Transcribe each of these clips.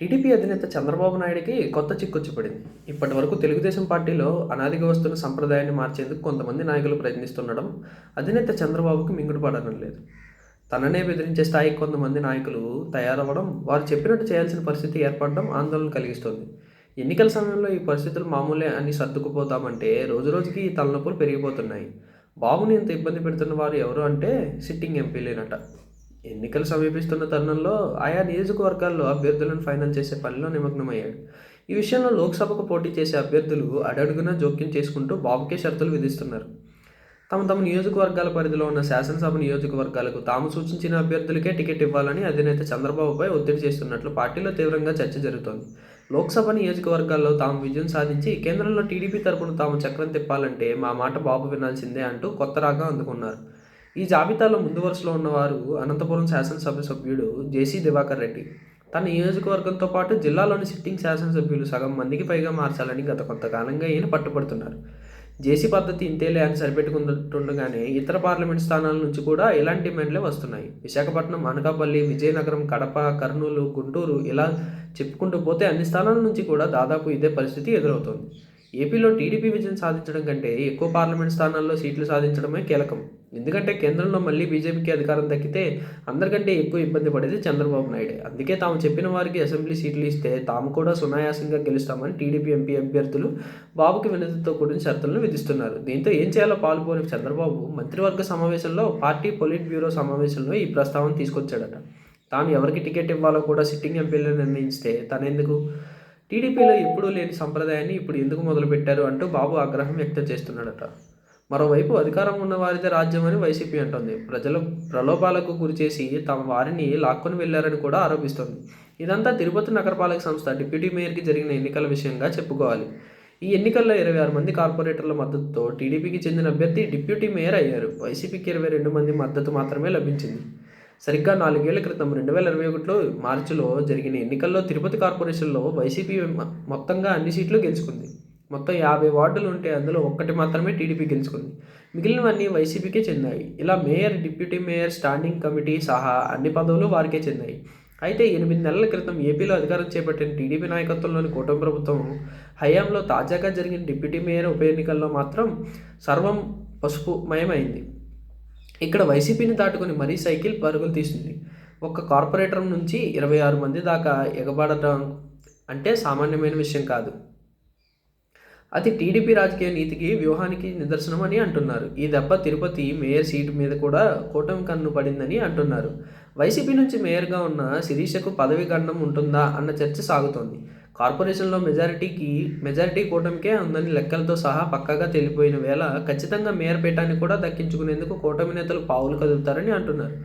TDP అధినేత చంద్రబాబు నాయుడికి కొత్త చిక్కొచ్చి పడింది ఇప్పటి వరకు తెలుగుదేశం పార్టీలో అనాదిగా వస్తున్న సంప్రదాయాన్ని మార్చేందుకు కొంతమంది నాయకులు ప్రయత్నిస్తుండడం అధినేత చంద్రబాబుకు మింగుడు పడడం లేదు. తననే బెదిరించే స్థాయికి కొంతమంది నాయకులు తయారవ్వడం వారు చెప్పినట్టు చేయాల్సిన పరిస్థితి ఏర్పడడం ఆందోళన కలిగిస్తోంది. ఎన్నికల సమయంలో ఈ పరిస్థితులు మామూలే అని సర్దుకుపోతామంటే రోజురోజుకి ఈ తలనొప్పులు పెరిగిపోతున్నాయి. బాబుని ఇంత ఇబ్బంది పెడుతున్న వారు ఎవరు అంటే సిట్టింగ్ ఎంపీలేనట. ఎన్నికలు సమీపిస్తున్న తరుణంలో ఆయా నియోజకవర్గాల్లో అభ్యర్థులను ఫైనల్ చేసే పనిలో నిమగ్నమయ్యాడు. ఈ విషయంలో లోక్సభకు పోటీ చేసే అభ్యర్థులు అడడుగునా జోక్యం చేసుకుంటూ బాబుకే షరతులు విధిస్తున్నారు. తమ తమ నియోజకవర్గాల పరిధిలో ఉన్న శాసనసభ నియోజకవర్గాలకు తాము సూచించిన అభ్యర్థులకే టికెట్ ఇవ్వాలని అధినేత చంద్రబాబుపై ఒత్తిడి చేస్తున్నట్లు పార్టీలో తీవ్రంగా చర్చ జరుగుతోంది. లోక్సభ నియోజకవర్గాల్లో తాము విజయం సాధించి కేంద్రంలో టీడీపీ తరపున తాము చక్రం తిప్పాలంటే మా మాట బాబు వినాల్సిందే అంటూ కొత్త రాగా అందుకున్నారు. ఈ జాబితాలో ముందు వరుసలో ఉన్నవారు అనంతపురం శాసనసభ సభ్యుడు జేసీ దివాకర్ రెడ్డి. తన నియోజకవర్గంతో పాటు జిల్లాలోని సిట్టింగ్ శాసనసభ్యులు సగం మందికి పైగా మార్చాలని గత కొంతకాలంగా ఈయన పట్టుబడుతున్నారు. జేసీ పద్ధతి ఇంతేలే అని సరిపెట్టుకుంటుండగానే ఇతర పార్లమెంట్ స్థానాల నుంచి కూడా ఇలాంటి డిమాండ్లే వస్తున్నాయి. విశాఖపట్నం అనకాపల్లి విజయనగరం కడప కర్నూలు గుంటూరు ఇలా చెప్పుకుంటూ పోతే అన్ని స్థానాల నుంచి కూడా దాదాపు ఇదే పరిస్థితి ఎదురవుతోంది. ఏపీలో టీడీపీ విజయం సాధించడం కంటే ఎక్కువ పార్లమెంట్ స్థానాల్లో సీట్లు సాధించడమే కీలకం. ఎందుకంటే కేంద్రంలో మళ్ళీ బీజేపీకి అధికారం దక్కితే అందరికంటే ఎక్కువ ఇబ్బంది పడేది చంద్రబాబు నాయుడే. అందుకే తాము చెప్పిన వారికి అసెంబ్లీ సీట్లు ఇస్తే తాము కూడా సునాయాసంగా గెలుస్తామని టీడీపీ ఎంపీ అభ్యర్థులు బాబుకి వినతితో కూడిన షరతులను విధిస్తున్నారు. దీంతో ఏం చేయాలో పాల్పోని చంద్రబాబు మంత్రివర్గ సమావేశంలో పార్టీ పొలిట్ బ్యూరో సమావేశంలో ఈ ప్రస్తావన తీసుకొచ్చాడట. తాను ఎవరికి టికెట్ ఇవ్వాలో కూడా సిట్టింగ్ ఎంపీలు నిర్ణయిస్తే తనెందుకు? టీడీపీలో ఎప్పుడూ లేని సంప్రదాయాన్ని ఇప్పుడు ఎందుకు మొదలుపెట్టారు అంటూ బాబు ఆగ్రహం వ్యక్తం చేస్తున్నాడట. మరోవైపు అధికారం ఉన్న వారిదే రాజ్యం అని వైసీపీ అంటోంది. ప్రజల ప్రలోభాలకు గురిచేసి తమ వారిని లాక్కొని వెళ్ళారని కూడా ఆరోపిస్తోంది. ఇదంతా తిరుపతి నగరపాలక సంస్థ డిప్యూటీ మేయర్కి జరిగిన ఎన్నికల విషయంగా చెప్పుకోవాలి. ఈ ఎన్నికల్లో ఇరవై ఆరు మంది కార్పొరేటర్ల మద్దతుతో టీడీపీకి చెందిన అభ్యర్థి డిప్యూటీ మేయర్ అయ్యారు. వైసీపీకి ఇరవై రెండు మంది మద్దతు మాత్రమే లభించింది. సరిగ్గా నాలుగేళ్ళ క్రితం రెండు వేల ఇరవై ఒకటిలో మార్చిలో జరిగిన ఎన్నికల్లో తిరుపతి కార్పొరేషన్లో వైసీపీ మొత్తంగా అన్ని సీట్లు గెలుచుకుంది. మొత్తం యాభై వార్డులు ఉంటే అందులో ఒక్కటి మాత్రమే టీడీపీ గెలుచుకుంది. మిగిలినవన్నీ వైసీపీకే చెందాయి. ఇలా mayor deputy mayor standing committee సహా అన్ని పదవులు వారికే చెందాయి. అయితే ఎనిమిది నెలల క్రితం ఏపీలో అధికారం చేపట్టిన టీడీపీ నాయకత్వంలోని కూటమి ప్రభుత్వం హయాంలో తాజాగా జరిగిన డిప్యూటీ మేయర్ ఉప ఎన్నికల్లో మాత్రం సర్వం పసుపుమయమైంది ఇక్కడ వైసీపీని దాటుకుని మరీ సైకిల్ పరుగులు తీసింది. ఒక్క కార్పొరేటర్ నుంచి ఇరవై ఆరు మంది దాకా ఎగబడటం అంటే సామాన్యమైన విషయం కాదు. అది టీడీపీ రాజకీయ నీతికి వ్యూహానికి నిదర్శనం అని అంటున్నారు. ఈ దెబ్బ తిరుపతి మేయర్ సీటు మీద కూడా కూటమి కన్ను పడిందని అంటున్నారు. వైసీపీ నుంచి మేయర్గా ఉన్న శిరీషకు పదవి గండం ఉంటుందా అన్న చర్చ సాగుతోంది. కార్పొరేషన్లో మెజారిటీకి మెజారిటీ కూటమికే ఉందని లెక్కలతో సహా పక్కాగా తేలిపోయిన వేళ ఖచ్చితంగా మేయర్ పీఠాన్ని కూడా దక్కించుకునేందుకు కూటమి నేతలు పావులు కదులుతారని అంటున్నారు.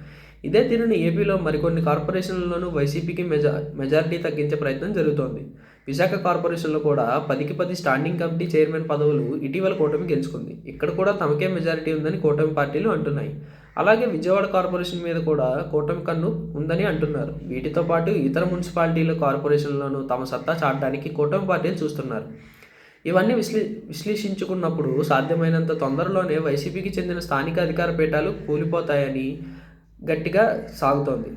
ఇదే తీరుని ఏపీలో మరికొన్ని కార్పొరేషన్లలోనూ వైసీపీకి మెజా మెజారిటీ తగ్గించే ప్రయత్నం జరుగుతోంది. విశాఖ కార్పొరేషన్లో కూడా పదికి పది స్టాండింగ్ కమిటీ చైర్మన్ పదవులు ఇటీవల కూటమి గెలుచుకుంది. ఇక్కడ కూడా తమకే మెజారిటీ ఉందని కూటమి పార్టీలు అంటున్నాయి. అలాగే విజయవాడ కార్పొరేషన్ మీద కూడా కూటమి కన్ను ఉందని అంటున్నారు. వీటితో పాటు ఇతర మున్సిపాలిటీల కార్పొరేషన్లను తమ సత్తా చాటడానికి కూటమి పార్టీలు చూస్తున్నారు. ఇవన్నీ విశ్లే విశ్లేషించుకున్నప్పుడు సాధ్యమైనంత తొందరలోనే వైసీపీకి చెందిన స్థానిక అధికార పీఠాలు కూలిపోతాయని గట్టిగా సాగుతోంది.